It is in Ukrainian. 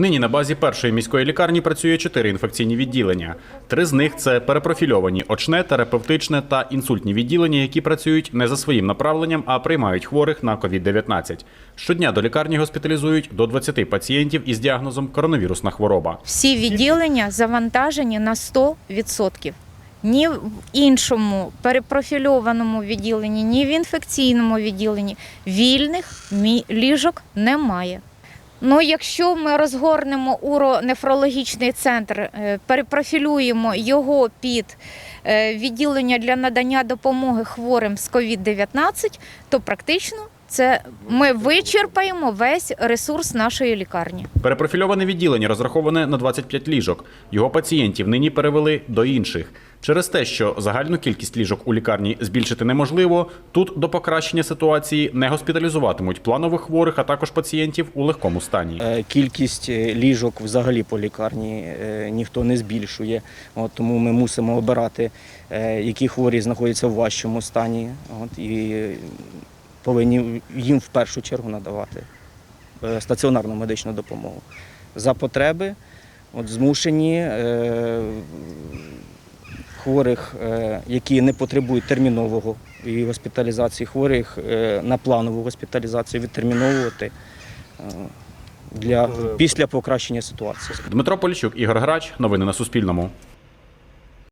Нині на базі першої міської лікарні працює чотири інфекційні відділення. Три з них це перепрофільовані очне, терапевтичне та інсультні відділення, які працюють не за своїм направленням, а приймають хворих на COVID-19. Щодня до лікарні госпіталізують до 20 пацієнтів із діагнозом коронавірусна хвороба. Всі відділення завантажені на 100%. Ні в іншому перепрофільованому відділенні, ні в інфекційному відділенні вільних ліжок немає. Ну, якщо ми розгорнемо уронефрологічний центр, е, перепрофілюємо його під е, відділення для надання допомоги хворим з COVID-19, то практично це ми вичерпаємо весь ресурс нашої лікарні. Перепрофільоване відділення розраховане на 25 ліжок. Його пацієнтів нині перевели до інших. Через те, що загальну кількість ліжок у лікарні збільшити неможливо, тут до покращення ситуації не госпіталізуватимуть планових хворих, а також пацієнтів у легкому стані. Е, Кількість е, ліжок взагалі по лікарні е, ніхто не збільшує. От, тому ми мусимо обирати, які хворі знаходяться в важчому стані. От, і повинні їм в першу чергу надавати е, стаціонарну медичну допомогу. За потреби от, змушені е, хворих, е, які не потребують термінового і госпіталізації хворих е, на планову госпіталізацію відтерміновувати е, для, після покращення ситуації. Дмитро Поліщук, Ігор Грач. Новини на Суспільному.